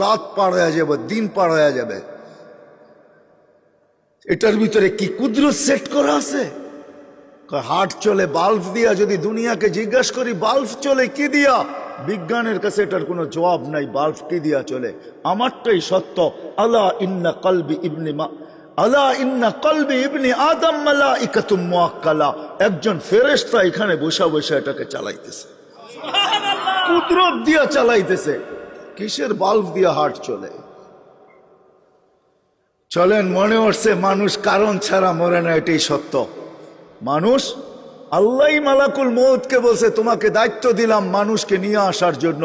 রাত পার হয়ে যাবে দিন পার হয়ে যাবে। এটার ভিতরে কি কুদরত সেট করা আছে? হাট চলে বাল্ব দিয়া যদি দুনিয়াকে জিজ্ঞাসা করি বাল্ব চলে কি দিয়া? বিজ্ঞানের কাছে এটার কোনো জবাব নাই বাল্ব কি দিয়া চলে? আমারটাই সত্য আলা ইন্না কলবি ইবনি মা আলা ইন্না কলবি ইবনি আদম মালা ইকাতুম মুআক্কালা। একজন ফেরেশতা এখানে বসা বসে এটাকে চালাইতেছে। কুদরত দিয়া চালাইতেছে। কিসের বাল্ব দিয়ে হাট চলে? চলেন, মনে হচ্ছে মানুষ কারণ ছাড়া মরে না, এটাই সত্য। মানুষ আল্লাহ মালাকুল মৌতকে বলছে, তোমাকে দায়িত্ব দিলাম মানুষকে নিয়ে আসার জন্য।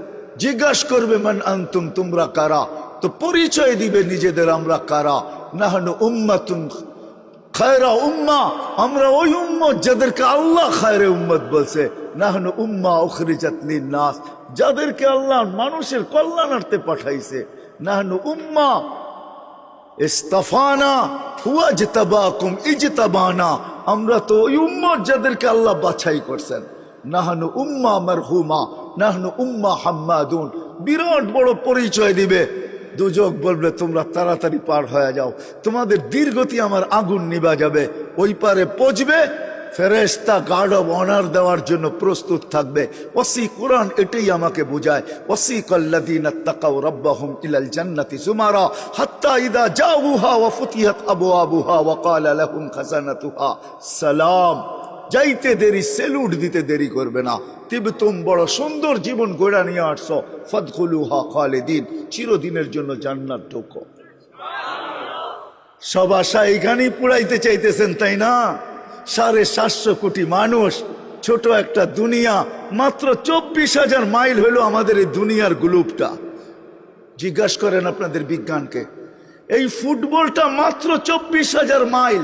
জিজ্ঞাসা করবে, মান আন্তুম, তোমরা কারা? তো পরিচয় দিবে নিজেদের আমরা কারা? নাহানু উম্মাতুন খায়রা উম্মা, আমরা ওই উম্মত যাদেরকে আল্লাহ খায়রে উম্মত বলছে। নাহনু উম্মা উখরিজাত নাস যাদেরকে আল্লাহ মানুষের কল্যাণার্থে পাঠাইছে। নাহনু উম্মা, ইস্তাফানা হুয়া জিতাবাকুম ইজতাবানা, আমরা তো ওই উম্মত যাদেরকে আল্লাহ বাছাই করছেন। নাহনু উম্মা মারহুমা, নাহনু উম্মা হাম্মাদুন। বিরাট বড় পরিচয় দিবে। দুযোগ বলবে, তোমরা তাড়াতাড়ি পার হয়ে যাও। তোমাদের দীর্ঘতি আমার আগুন নিবা যাবে। ওই পারে পচবে ফেরেস্তা গার্ড অব অনার দেওয়ার জন্য প্রস্তুত থাকবে। ওসি কোরআন এটাই আমাকে বোঝায়। ওসি কল্লাদিনা তাকাউ রব্বাহুম ইলাল জান্নাতি সুমারা, হাত্তা ইদা জাউহা ওয়া ফুতিহাত আবওয়াবুহা ওয়া ক্বালা লাহুম খাজানাতুহা। সালাম। যাইতে দেরি সেলুট দিতে দেরি করবে না। তিবতুম বড় সুন্দর জীবন গোড়া নিয়ে আসছো। ফদখুলুহা খালিদিন, চিরদিনের জন্য জান্নাত ঢোকো। সব আশা এখানেই পুরাইতে চাইতেছেন, তাই না? সাড়ে সাতশো কোটি মানুষ, ছোট একটা দুনিয়া, মাত্র চব্বিশ হাজার মাইল হলো আমাদের এই দুনিয়ার গ্লুপটা জিজ্ঞাসা করেন আপনাদের বিজ্ঞানকে, এই ফুটবলটা মাত্র চব্বিশ হাজার মাইল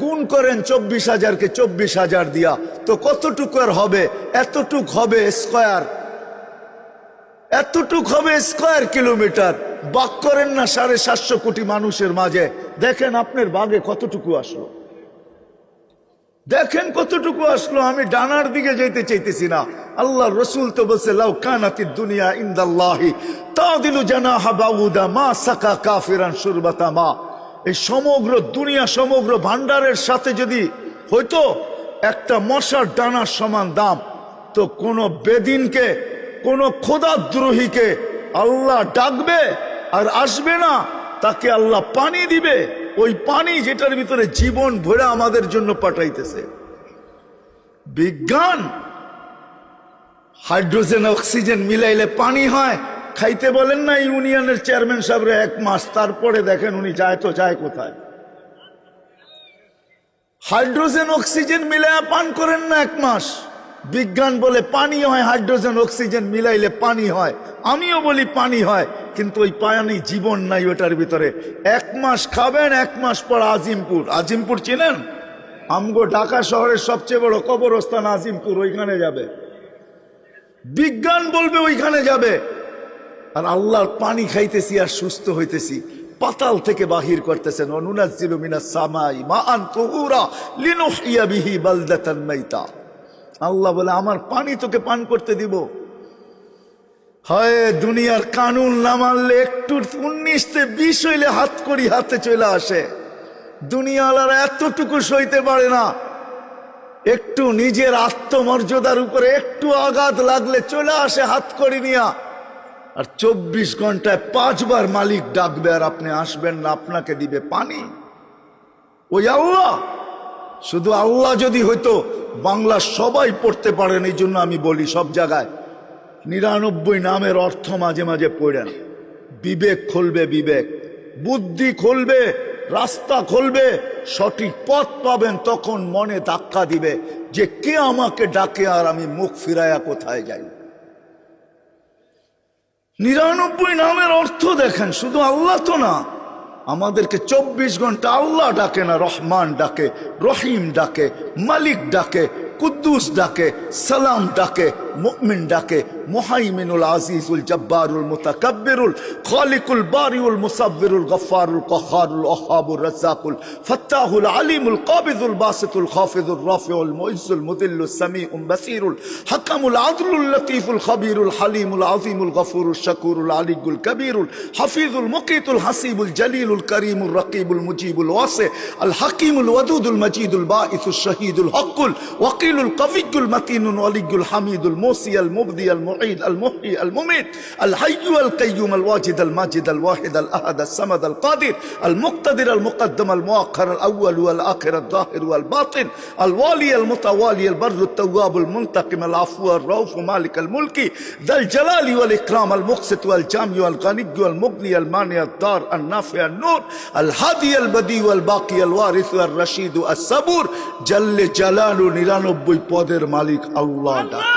গুণ করেন চব্বিশ হাজারকে চব্বিশ হাজার দিয়া। তো কতটুকু আর হবে? এতটুক হবে স্কোয়ার। এতটুক হবে স্কোয়ার কিলোমিটার। বাক করেন না সাড়ে সাতশো কোটি মানুষের মাঝে। দেখেন আপনার বাগে কতটুকু আসলো। দেখেন কতটুকু আসলো। আমি ডানার দিকে যেতে চাইতেছি না। আল্লাহ রসুল তো বলছে, লাউ কানাতি দুনিয়া ইন্দাল্লাহি। তাদিলু জানাহা বাউদা মা সাকা কাফিরান সুরবাতা মা। এই সমগ্র দুনিয়া, সমগ্র ভান্ডারের সাথে যদি হয়তো একটা মশার ডানার সমান দাম। তো কোনো বেদিনকে, কোনো খোদাদ্রোহীকে আল্লাহ ডাকবে আর আসবে না, তাকে আল্লাহ পানি দিবে। ওই পানি যেটার ভিতরে জীবন ভরে আমাদের জন্য পাঠাইতেছে। বিজ্ঞান, হাইড্রোজেন, অক্সিজেন মিলাইলে পানি হয় খাইতে বলেন না ইউনিয়নের চেয়ারম্যান সাহেবরে এক মাস তারপরে দেখেন উনি যায় তো যায় কোথায়। হাইড্রোজেন, অক্সিজেন মিলাইয়া পান করেন না এক মাস। বিজ্ঞান বলে পানি হয়, হাইড্রোজেন, অক্সিজেন মিলাইলে পানি হয়। আমিও বলি পানি হয়, কিন্তু ওই পায়ানি জীবন নাই ওটার ভিতরে। এক মাস খাবেন, এক মাস পর আজিমপুর। আজিমপুর চেনেন? আমগো ঢাকা শহরের সবচেয়ে বড় কবরস্থান আজিমপুর, ওইখানে যাবে। বিজ্ঞান বলবে ওইখানে যাবে। আর আল্লাহর পানি খাইতেছি আর সুস্থ হইতেছি। পাতাল থেকে বাহির করতেছেন। অনুনাজ্জিলু মিনাস সামাই মাআন তুহুরা লিনুহইয়া বিহি বালদাতান মাইতা। আল্লাহ বলে, আমার পানি তোকে পান করতে দিব। হয়, দুনিয়ার কানুন না মানলে একটু উনিশতে বিষ হইলে হাত করি হাতে চলে আসে। দুনিয়ালারা এতটুকু সইতে পারে না। একটু নিজের আত্মমর্যাদার উপরে একটু আঘাত লাগলে চলে আসে হাত করি নিয়া। আর চব্বিশ ঘন্টায় পাঁচবার মালিক ডাকবে আর আপনি আসবেন না, আপনাকে দিবে পানি। ওই আল্লাহ! শুধু আল্লাহ যদি হইতো, বাংলা সবাই পড়তে পারেন এই জন্য আমি বলি সব জায়গায়, নিরানব্বই নামের অর্থ মাঝে মাঝে পড়েন বিবেক খুলবে বিবেক, বুদ্ধি খুলবে, রাস্তা খুলবে, সঠিক পথ পাবেন, তখন মনে ধাক্কা দিবে যে কে আমাকে ডাকে আর আমি মুখ ফিরায়া কোথায় যাই। নিরানব্বই নামের অর্থ দেখেন, শুধু আল্লাহ তো না। আমাদেরকে চব্বিশ ঘণ্টা আল্লাহ ডাকে না, রহমান ডাকে, রহিম ডাকে, মালিক ডাকে, কুদ্দুস ডাকে, সালাম ডাকে মুমিন ডাকে মুহাইমিনুল আজিজুল জব্বারুল মুতাকাব্বিরুল খালিকুল বারিউল মুসাব্বিরুল গফফারুল কহারুল ওহাবুর রাজ্জাকুল ফাত্তাহুল আলিমুল কাবিদুল বাসিতুল খাফিদুল রাফিউল মুইজুল মুদিল্লুস সামিউল বাসিরুল হাকামুল আদলুল লতিফুল খবীরুল হালিমুল আজিমুল গফুরুল শাকুরুল আলিগুল কবিরুল হাফিজুল মুকিতুল হাসিবুল জলিলুল করিমুল রকিবুল মুজিবুল ওয়াসে আল হাকিমুল ওয়াদুদুল মজিদুল বাঈসুল শহীদুল হকুল ওয়াকিলুল কফিকুল মতিনুল ওয়ালিগুল হামিদুল موسي المبدي المعيد المحيي المميت الحي القيوم الواجد الماجد الواحد الأحد الصمد القادر المقتدر المقدم المؤخر الأول والآخر الظاهر والباطن الوالي المتوالي البر التواب المنتقم العفو الرؤوف مالك الملك ذا الجلال والإكرام المقسط والجامع والغني والمغني المانع الدار النافع النور الهادي البديع والباقي الوارث الرشيد الصبور جل جلاله নিরানব্বই পদের মালিক আল্লাহ ডাক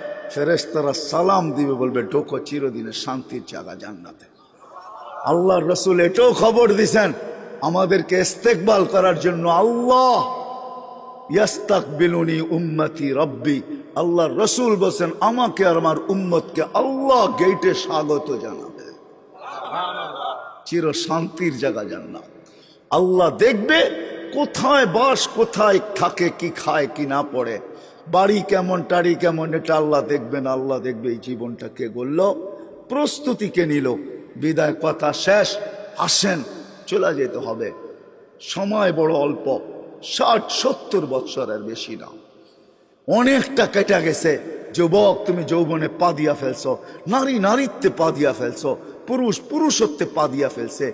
ফেরেস্তারা সালাম দিবে, বলবে, ঢোকো, চিরদিনের শান্তির জায়গা জান্নাতে। আল্লাহ রসুল এটাও খবর দিছেন, আমাদেরকে ইস্তেকবাল করার জন্য আল্লাহ ইয়াস্তাক বিলুনি উম্মতি রব্বি। আল্লাহর রসুল বলছেন, আমাকে আর আমার উম্মতকে আল্লাহ গেটে স্বাগত জানাবে। চির শান্তির জায়গা জান্নাত। আল্লাহ দেখবে কোথায় বাস, কোথায় থাকে, কি খায়, কি না পড়ে। বাড়ি কেমন, টাড়ি কেমন, এটা আল্লাহ দেখবেন, আল্লাহ দেখবে এই জীবনটা কে গড়ল। প্রস্তুতি কে নিল? বিদায় কথা শেষ, আসেন, চলে যেতে হবে। সময় বড় অল্প, ষাট, সত্তর বৎসরের বেশি না। অনেকটা কেটে গেছে। যুবক, তুমি যৌবনে পা দিয়া ফেলছো। নারী নারীত্বে পা দিয়া ফেলছো। পুরুষ পুরুষত্বে পা দিয়া ফেলছে।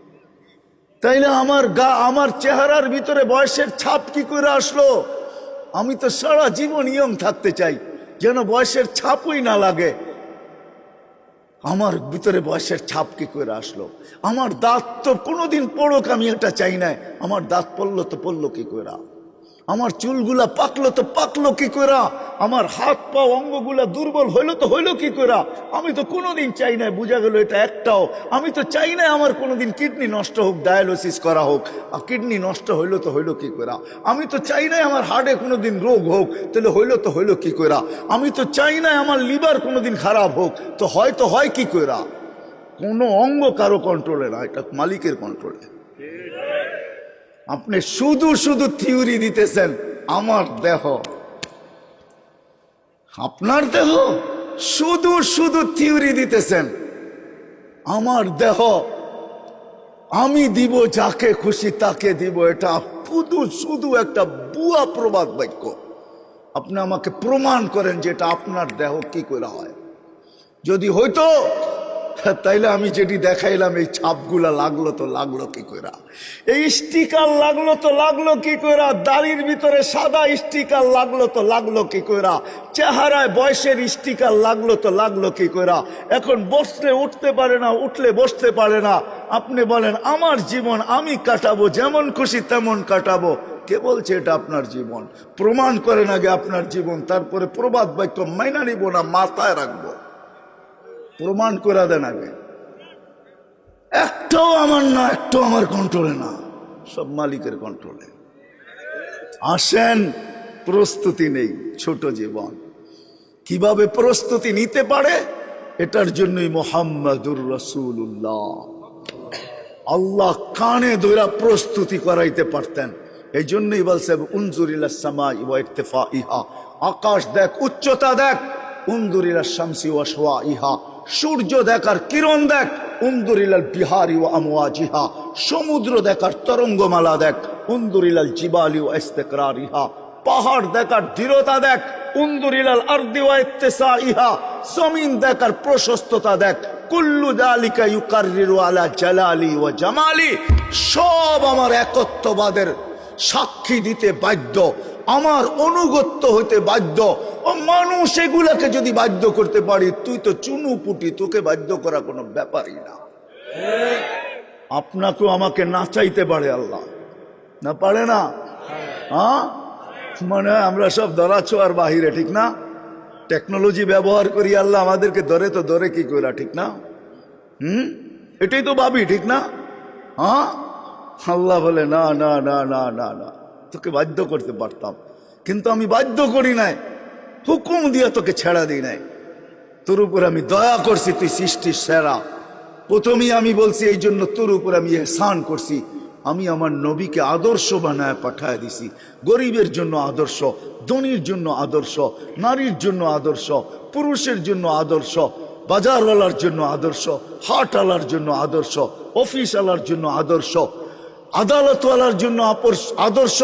তাইলে আমার গা, আমার চেহারার ভিতরে বয়সের ছাপ কি করে আসলো? আমি তো সারা জীবন ইয়ং থাকতে চাই, যেন বয়সের ছাপই না লাগে। আমার ভিতরে বয়সের ছাপ কি করে আসলো? আমার দাঁত তো কোনোদিন পড়ুক, আমি এটা চাই না আমার দাঁত পড়ল তো পড়ল কি করে? আমার চুলগুলা পাকলো তো পাকলো কি করে আমার হাত পা, অঙ্গগুলা দুর্বল হইল তো হইল কি করে আমি তো কোনোদিন চাই না বোঝা গেল এটা একটাও। আমি তো চাই না আমার কোনোদিন কিডনি নষ্ট হোক, ডায়ালিসিস করা হোক। আর কিডনি নষ্ট হইল তো হইল কি করে আমি তো চাই না আমার হার্টে কোনোদিন রোগ হোক, তাহলে হইল তো হইল কি করে আমি তো চাই না আমার লিভার কোনোদিন খারাপ হোক, তো হয়তো হয় কি করে কোনো অঙ্গ কারও কন্ট্রোলে না, এটা মালিকের কন্ট্রোলে আপনি শুধু শুধু থিওরি দিতেছেন, আমার দেহ। আপনার দেহ শুধু শুধু থিওরি দিতেছেন, আমার দেহ। আমি দিব যাকে খুশি, তাকে দিব। এটা শুধু শুধু একটা বুয়া প্রবাদ বাক্য। আপনি আমাকে প্রমাণ করেন যে এটা আপনার দেহ কি করে হয়। যদি হইতো তাইলে আমি যেটি দেখাইলাম, এই ছাপগুলা লাগল তো লাগল কি কইরা? এই স্টিকার লাগল তো লাগল কি কইরা? দাড়ির ভিতরে সাদা স্টিকার লাগল তো লাগল কি কইরা? চেহারায় বয়সের স্টিকার লাগল তো লাগল কি কইরা? এখন বসলে উঠতে পারে না, উঠলে বসতে পারে না। আপনি বলেন, আমার জীবন আমি কাটাবো, যেমন খুশি তেমন কাটাবো। কে বলছে এটা আপনার জীবন? প্রমাণ করেন আগে আপনার জীবন, তারপরে প্রবাদ বাক্য মাইনা নিব না, মাথায় রাখব। প্রমাণ করে দেন আগে। একটাও আমার না, একটাও আমার কন্ট্রোলে না। সব মালিকের কন্ট্রোলে আসেন, প্রস্তুতি নেই, ছোট জীবন। কীভাবে প্রস্তুতি নিতে পারে? এটার জন্যই মোহাম্মদুর রসুল্লাহ আল্লাহ কানে ধরা প্রস্তুতি করাইতে পারতেন। এই জন্যই বলছে উনজুরিলা সামা ইয়া ইর্তেফা ইহা আকাশ দেখ, উচ্চতা দেখ উন্দুরিলা শামসি ওয়া ইহা সূর্য দেখার কিরণ দেখ, উন্দুরিলাল বিহারি ও আমওয়াজিহা। সমুদ্র দেখার তরঙ্গমালা দেখ, উন্দুরিলাল জিবালি ও ইস্তেকরার ইহা পাহাড় দেখার দৃঢ়তা দেখ, উন্দুরিলাল আরদি ওয়া ইত্তেসা ইহা জমিন দেখার প্রশস্ততা দেখ, কুল্লু দালিকা ইউকাররিরু আলা জালালি ওয়া জামালি। সব আমার একত্ববাদের সাক্ষী দিতে বাধ্য। আমার অনুগত্য হইতে বাধ্য। ও মানুষ এগুলাকে যদি বাধ্য করতে পারি, তুই তো চুনু পুটি, তোকে বাধ্য করা কোনো ব্যাপারই না। আপনাকেও আমাকে নাচাইতে পারে আল্লাহ। না পারে না? হ্যাঁ? মানে আমরা সব ধরাছো আর বাহিরে, ঠিক না? টেকনোলজি ব্যবহার করি, আল্লাহ আমাদেরকে ধরে তো ধরে কি কইরা, ঠিক না? হুম? এটাই তো ভাবি, ঠিক না? হ্যাঁ? আল্লাহ বলে, না না না না না না। তোকে বাধ্য করতে পারতাম। কিন্তু আমি বাধ্য করি নাই। হুকুম দিয়ে তোকে ছেড়া দিই নাই। তোর উপর আমি দয়া করছি, তুই সৃষ্টির সেরা। প্রথমেই আমি বলছি এই জন্য তোর উপর আমি এহসান করছি। আমি আমার নবীকে আদর্শ বানায় পাঠায় দিছি। গরিবের জন্য আদর্শ, ধনির জন্য আদর্শ, নারীর জন্য আদর্শ, পুরুষের জন্য আদর্শ, বাজারওয়ালার জন্য আদর্শ, হাটওয়ালার জন্য আদর্শ, অফিসওয়ালার জন্য আদর্শ আদালতওয়ালার জন্য আদর্শ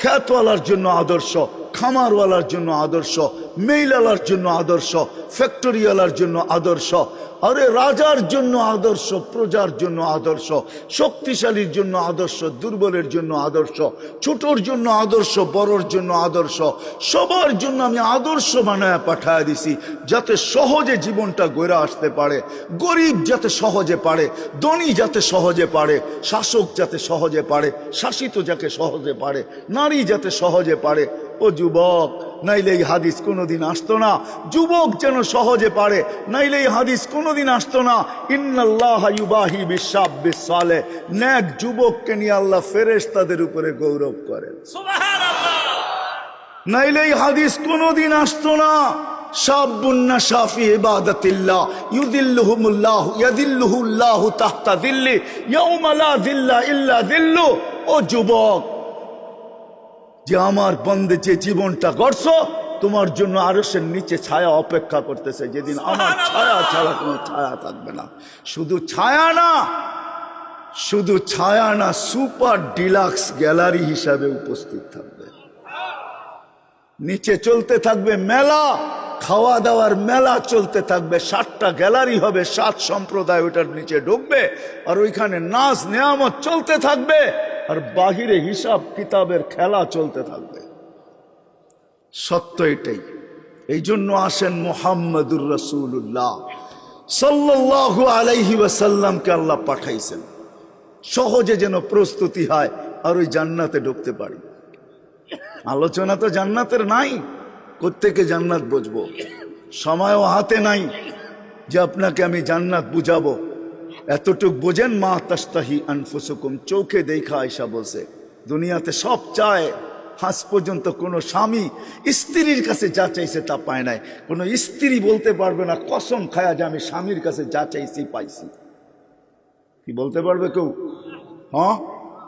খ্যাতওয়ালার জন্য আদর্শ। খামারওয়ালার জন্য আদর্শ, মেইলালার জন্য আদর্শ, ফ্যাক্টরিওয়ালার জন্য আদর্শ, আরে রাজার জন্য আদর্শ, প্রজার জন্য আদর্শ, শক্তিশালীর জন্য আদর্শ, দুর্বলের জন্য আদর্শ, ছোটর জন্য আদর্শ, বড়র জন্য আদর্শ, সবার জন্য আমি আদর্শ বানায় পাঠায় দিছি যাতে সহজে জীবনটা গড়ে আসতে পারে। গরিব যাতে সহজে পারে, ধনী যাতে সহজে পারে, শাসক যাতে সহজে পারে, শাসিত যাকে সহজে পারে, নারী যাতে সহজে পারে ও যুবক নাইলে এই হাদিস কোনোদিন আসতো না। যুবক যেন সহজে পারে নাইলে এই হাদিস কোনোদিন আসতো না। ইন্নাল্লাহ ইউবাহি বিশাব্বিস সালে ন্যাক যুবককে নিয়ে আল্লাহ ফেরেস তাদের উপরে গৌরব করেন। নাইলে এই হাদিস কোনোদিন আসতো না। শাফি ইবাদাতিল্লাহ ইউদিল্লুহুমুল্লাহ ইয়াদিল্লুহুল্লাহ তাহতা দিল্লি ইয়াউমা লা দিল্লা ইল্লা দিল্লু ও যুবক যে আমার বন্দে যে জীবনটা গড়ছ তোমার জন্য আরসের নিচে ছায়া অপেক্ষা করতেছে। যেদিন আমার ছায়া ছাড়া কোনো ছায়া থাকবে না। শুধু ছায়া না শুধু ছায়া না সুপার ডিলাক্স গ্যালারি হিসাবে উপস্থিত থাকবে। নিচে চলতে থাকবে মেলা খাওয়া দাওয়ার মেলা চলতে থাকবে সাতটা গ্যালারি হবে সাত সম্প্রদায় ওটার নিচে ঢুকবে আর ওইখানে নাচ নেয়ামত চলতে থাকবে। আর বাহিরে হিসাব কিতাবের খেলা চলতে থাকবে। সত্য এটাই। এই জন্য আসেন মোহাম্মদুর রসুল্লাহ সাল্লাহ আলাইহি ওয়াসাল্লামকে আল্লাহ পাঠাইছেন। সহজে যেন প্রস্তুতি হয় আর ওই জান্নাতে ঢুকতে পারি। আলোচনা তো জান্নাতের নাই, কোত্থেকে জান্নাত বুঝব? সময়ও হাতে নাই যে আপনাকে আমি জান্নাত বুঝাবো। এতটুক বোঝেন, মা তাস্তাহি আনফুসুকুম, চোখে দেখা আয়সা বলছে, দুনিয়াতে সব চায় আজ পর্যন্ত কোনো স্বামী স্ত্রীর কাছে যা চাইছে তা পায় নাই। কোনো স্ত্রী বলতে পারবে না, কসম খায়া যে আমি স্বামীর কাছে যা চাইছি পাইছি। কি বলতে পারবে কেউ? হ্যাঁ?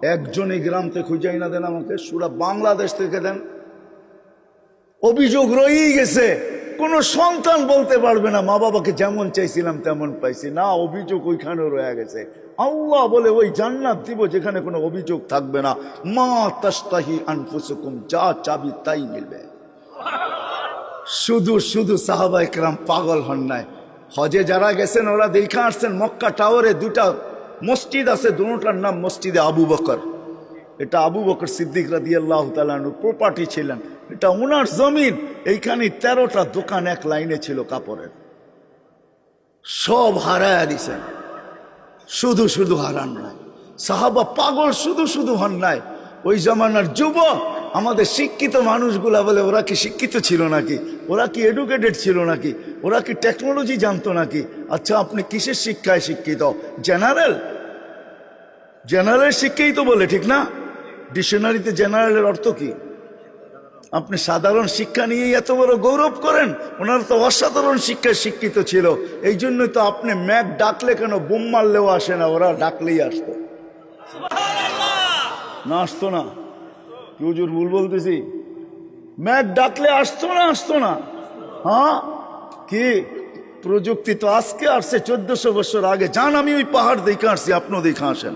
একজন এই গ্রাম থেকে খুঁজাই না দেন আমাকে, সুরা বাংলাদেশ থেকে দেন। অভিযোগ রয়েই গেছে। কোনো সন্তান বলতে পারবে না, মা বাবাকে যেমন চাইছিলাম তেমন পাইছি। না, অভিযোগ ওইখানে রয়ে গেছে। আল্লাহ বলে, ওই জান্নাত দিব যেখানে কোনো অভিযোগ থাকবে না। মা তাস্তাহি আনফুসুকুম, যা চাবি তাই মিলবে। শুধু শুধু সাহাবা একরাম পাগল হন নাই। হজে যারা গেছেন, ওরা দেখে আসছেন মক্কা টাওয়ারে দুটা মসজিদ আছে, দুটার নাম মসজিদে আবু বকর। এটা আবু বকর সিদ্দিক রাদি আল্লাহ তালানুর প্রপার্টি ছিলেন। এটা ওনার জমিন। এইখানে তেরোটা দোকান এক লাইনে ছিল কাপড়ের। সব হারায় দিছেন। শুধু শুধু হারান নাই। সাহাবা পাগল শুধু শুধু হন নাই। ওই জমানার যুবক, আমাদের শিক্ষিত মানুষগুলা বলে, ওরা কি শিক্ষিত ছিল নাকি? ওরা কি এডুকেটেড ছিল নাকি? ওরা কি টেকনোলজি জানতো নাকি? আচ্ছা আপনি কিসের শিক্ষায় শিক্ষিত? জেনারেল জেনারেল শিক্ষাই তো বলে, ঠিক না? ডিকশনারিতে জেনারেলের অর্থ কি? আপনি সাধারণ শিক্ষা নিয়েই এত বড় গৌরব করেন? ওনারা তো অসাধারণ শিক্ষায় শিক্ষিত ছিল। এই জন্যই তো আপনি ম্যাক ডাকলে কেন বোম মারলেও আসে না? ওরা ডাকলেই আসতো। না আসতো না। কি হুজুর ভুল বলতেছি? ম্যাক ডাকলে আসতো না আসতো না? হ্যাঁ? কি? প্রযুক্তি তো আজকে আসছে চোদ্দশো বছর আগে। যান আমি ওই পাহাড় দেখে আসছি আপনিও দেখে আসেন।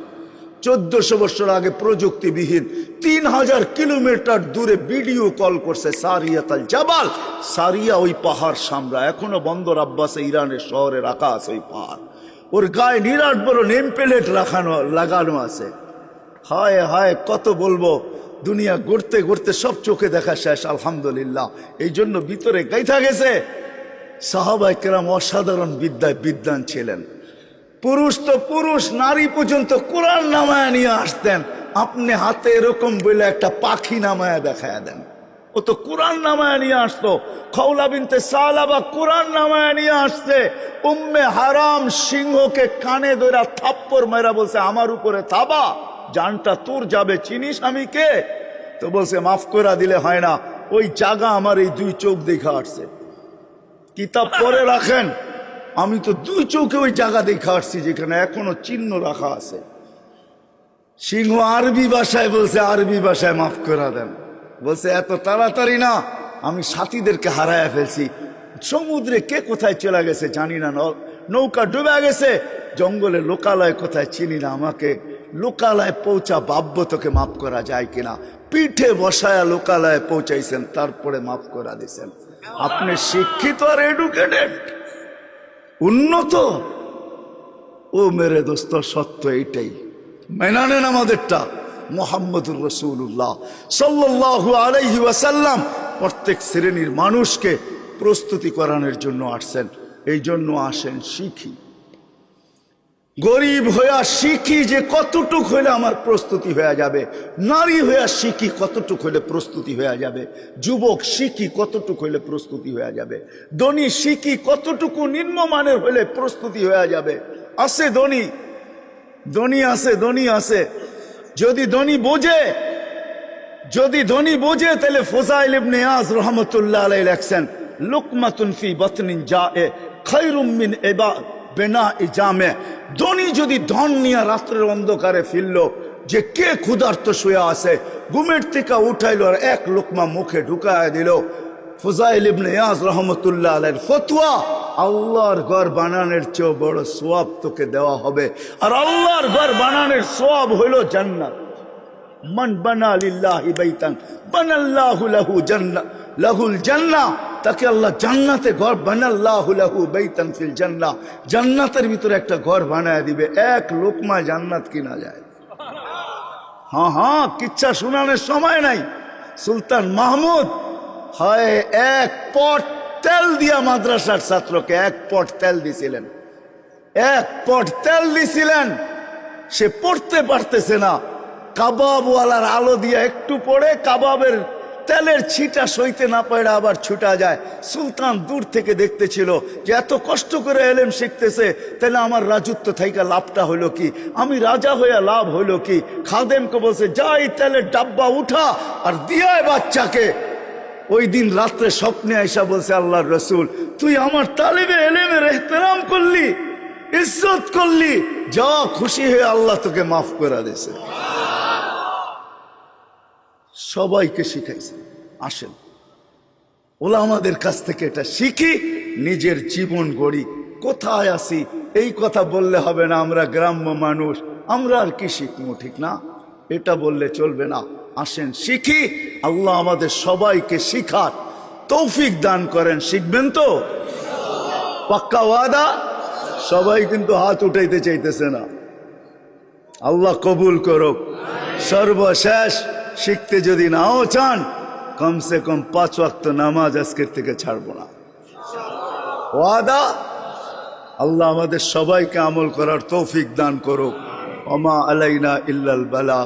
চোদ্দশো বছর আগে প্রযুক্তিবিহীন তিন হাজার কিলোমিটার দূরে ভিডিও কল করছে সারিয়াতাল জাবাল। সারিয়া ওই পাহাড় সামরা এখনও বন্দর আব্বাসে ইরানের শহরে রাখা আছে ওই পাহাড়। ওর গায়ে নিরাট বড় নেম প্লেট রাখানো, লাগানো আছে। হায় হায়, কত বলব, দুনিয়া গড়তে গড়তে সব চোখে দেখা শেষ, আলহামদুলিল্লাহ। এই জন্য ভিতরে গাইথা গেছে। সাহাবাই কেরাম অসাধারণ বিদ্যায় বিদ্যান ছিলেন। পুরুষ তো পুরুষ, নারী পর্যন্ত কোরআন নামায় নিয়ে আসতেন। আপনি হাতে এরকম বলে একটা পাখি নামায় দেখায় দেন। ও তো কোরআন নামায় নিয়ে আসতো। খৌলা বিনতে সালাবা কোরআন নামায় নিয়ে আসছে। উম্মে হারাম সিংহকে কানে ধরা থাপ্পর মেরা বলছে, আমার উপরে থাবা, জানটা তোর যাবে, চিনিস আমি কে? তো বলছে, মাফ করা দিলে হয় না, ওই জাগা আমার এই দুই চোখ দেখে আসছে। কিতাব পরে রাখেন। আমি তো দুই চোখে ওই জায়গা দেখে আসছি যেখানে এখনও চিহ্ন রাখা আছে। সিংহ আরবি ভাষায় বলছে, আরবি ভাষায় মাফ করে দেন। বলছে, এত তাড়াতাড়ি না, আমি সাথীদেরকে হারায় ফেলছি। সমুদ্রে কে কোথায় চলে গেছে জানি না নৌকা ডুবে গেছে জঙ্গলে লোকালয় কোথায় চিনি না আমাকে। লোকালয় পৌঁছা বাব্য তোকে মাফ করা যায় কিনা। পিঠে বসায়া লোকালয়ে পৌঁছাইছেন, তারপরে মাফ করা দিছেন। আপনি শিক্ষিত আর এডুকেটেড উন্নত? ও মেরে দোস্ত, সত্য এইটাই। মেনা নেন আমাদেরটা, মোহাম্মদুর রসুল্লাহ সাল্লাহ আলাইহি ওয়াসাল্লাম প্রত্যেক শ্রেণির মানুষকে প্রস্তুতি করানোর জন্য আসছেন। এই জন্য আসেন শিখি। গরিব হইয়া শিখি যে কতটুক হইলে আমার প্রস্তুতি হয়ে যাবে। নারী হইয়া শিখি কতটুক হইলে প্রস্তুতি হয়ে যাবে। যুবক শিখি কতটুক হইলে প্রস্তুতি হয়ে যাবে। ধনী শিখি কতটুকু নিম্নমানের হইলে প্রস্তুতি হয়ে যাবে। আছে ধনী। ধনী আছে ধনী আছে। যদি ধনী বোঝে, যদি ধনী বোঝে, তাহলে ফোজাইল ইবনে আজ রহমতুল্লাহ আলাই লেখছেন, লুকমাতুন ফি বতনিন জাএ খায়রুম মিন ইবা বেনা ইজামে ধনী যদি ধন নিয়ে রাত্রের অন্ধকারে ফিরলো, যে কে ক্ষুধার্ত শুয়ে আছে, ঘুমের থেকে উঠাইলো আর এক লোকমা মুখে ঢুকায় দিল। ফুজাইল ইবনে ইয়াজ রহমতুল্লাহ আলাইহির ফতোয়া, আল্লাহর ঘর বানানোর চেয়েও বড় সোয়াব তোকে দেওয়া হবে। আর আল্লাহর ঘর বানানোর সোয়াব হইল জান্নাত। মান বানা লিল্লাহি বাইতান, বানাল্লাহু লাহু জান্নাহ লাহুল জান্নাহ তাকে আল্লাহ জান্নাতে ঘর বানাল্লাহু লাহু বাইতান ফিল জান্নাহ। জান্নাতের ভিতরে একটা ঘর বানায় দিবে, এক লোকমা জান্নাত কিনা যায়। হ্যাঁ হ্যাঁ কিচ্ছা শোনানোর সময় নাই। সুলতান মাহমুদ, হয়, এক পট তেল দিয়া মাদ্রাসার ছাত্রকে এক পট তেল দিছিলেন। এক পট তেল দিছিলেন, সে পড়তে পারতেছে না। কাবাবওয়ালার আলো দিয়ে একটু পড়ে কাবাবের তেলের ছিটা সইতে না পারে আবার ছুটা যায়। সুলতান দূর থেকে দেখতেছিল যে এত কষ্ট করে এলেম শিখতেছে, তাহলে আমার রাজত্ব থাইকা লাভটা হলো কি? আমি রাজা হয়ে লাভ হলো কি? খাদেমকে বলছে, যাই তেলের ডাব্বা উঠা আর দিয়ায় বাচ্চাকে। ওই দিন রাত্রে স্বপ্নে আইসা বলছে আল্লাহর রসুল, তুই আমার তালিবে এলেমের এহতেরাম করলি, ইজ্জত করলি, যা খুশি হয়ে আল্লাহ তোকে মাফ করে দিয়েছে। সবাইকে শিখাইছে। আসেন। ওলা আমাদের কাছ থেকে এটা শিখি, নিজের জীবন গড়ি। কোথায় আসি এই কথা বললে হবে না, আমরা গ্রাম্য মানুষ। আমরা আর কি শিখব, ঠিক না? এটা বললে চলবে না। আসেন, শিখি। আল্লাহ আমাদের সবাইকে শিখার তৌফিক দান করেন। শিখবেন তো? পাক্কা ওয়াদা? সবাই কিন্তু হাত উঠাইতে চাইতেছে না। আল্লাহ কবুল করুক। সর্বশেষ শিখতে যদি নাও চান, কমসে কম পাঁচ ওয়াক্ত নামাজ আজকের থেকে ছাড়বো না। ওয়াদা? আল্লাহ আমাদের সবাইকে আমল করার তৌফিক দান করুক। অমা আলাইনা ইল্লাল বালা।